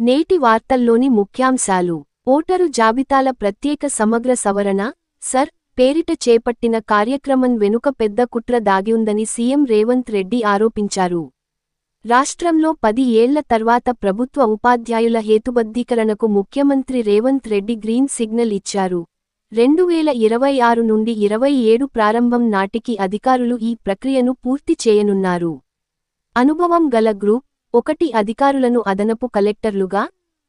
నేటి వార్తల్లోని ముఖ్యాంశాలు. ఓటరు జాబితాల ప్రత్యేక సమగ్ర సవరణ సర్ పేరిట చేపట్టిన కార్యక్రమం వెనుక పెద్ద కుట్ర దాగిఉందని సీఎం రేవంత్ రెడ్డి ఆరోపించారు. రాష్ట్రంలో పది ఏళ్ళ తర్వాత ప్రభుత్వ ఉపాధ్యాయుల హేతుబద్ధీకరణకు ముఖ్యమంత్రి రేవంత్ రెడ్డి గ్రీన్ సిగ్నల్ ఇచ్చారు. రెండు వేల ఇరవై ఆరు నుండి ఇరవై ఏడు ప్రారంభం నాటికి అధికారులు ఈ ప్రక్రియను పూర్తి చేయనున్నారు. అనుభవం గల గ్రూప్ ఒకటి అధికారులను అదనపు కలెక్టర్లుగా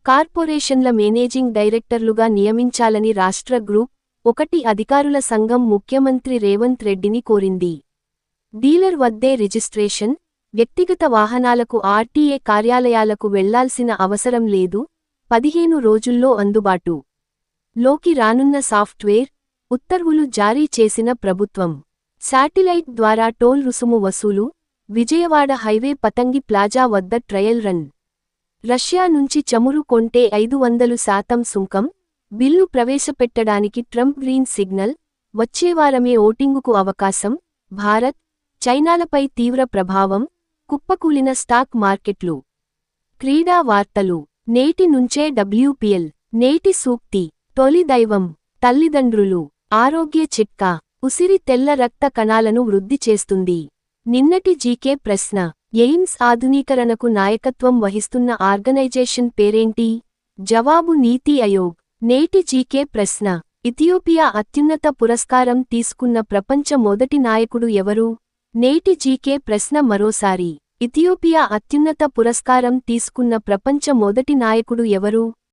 కార్పొరేషన్ల మేనేజింగ్ డైరెక్టర్లుగా నియమించాలని రాష్ట్ర గ్రూప్ ఒకటి అధికారుల సంఘం ముఖ్యమంత్రి రేవంత్ రెడ్డిని కోరింది. డీలర్ వద్దే రిజిస్ట్రేషన్ వ్యక్తిగత వాహనాలకు ఆర్టీఏ కార్యాలయాలకు వెళ్ళాల్సిన అవసరం లేదు పదిహేను రోజుల్లో అందుబాటు. లోకి రానున్న సాఫ్ట్వేర్ ఉత్తర్వులు జారీ చేసిన ప్రభుత్వం. శాటిలైట్ ద్వారా టోల్ రుసుము వసూలు విజయవాడ హైవే పతంగి ప్లాజా వద్ద ట్రయల్ రన్. రష్యా నుంచి చమురు కొంటే ఐదు వందలు శాతం సుంకం. బిల్లు ప్రవేశపెట్టడానికి ట్రంప్ గ్రీన్ సిగ్నల్. వచ్చేవారమే ఓటింగుకు అవకాశం. భారత్ చైనాలపై తీవ్ర ప్రభావం. కుప్పకూలిన స్టాక్ మార్కెట్లు. క్రీడా వార్తలు. నేటి నుంచే డబ్ల్యూపీఎల్. నేటి సూక్తి. తొలి దైవం. తల్లిదండ్రులు. ఆరోగ్య చిట్కా. ఉసిరి తెల్ల రక్త కణాలను వృద్ధి చేస్తుంది. నిన్నటి జీకే ప్రశ్న ఎయిమ్స్ ఆధునీకరణకు నాయకత్వం వహిస్తున్న ఆర్గనైజేషన్ పేరేంటి? జవాబు నీతి ఆయోగ్. నేటి జీకే ప్రశ్న ఇథియోపియా అత్యున్నత పురస్కారం తీసుకున్న ప్రపంచ మొదటి నాయకుడు ఎవరు? నేటి జీకే ప్రశ్న మరోసారి ఇథియోపియా అత్యున్నత పురస్కారం తీసుకున్న ప్రపంచ మొదటి నాయకుడు ఎవరు?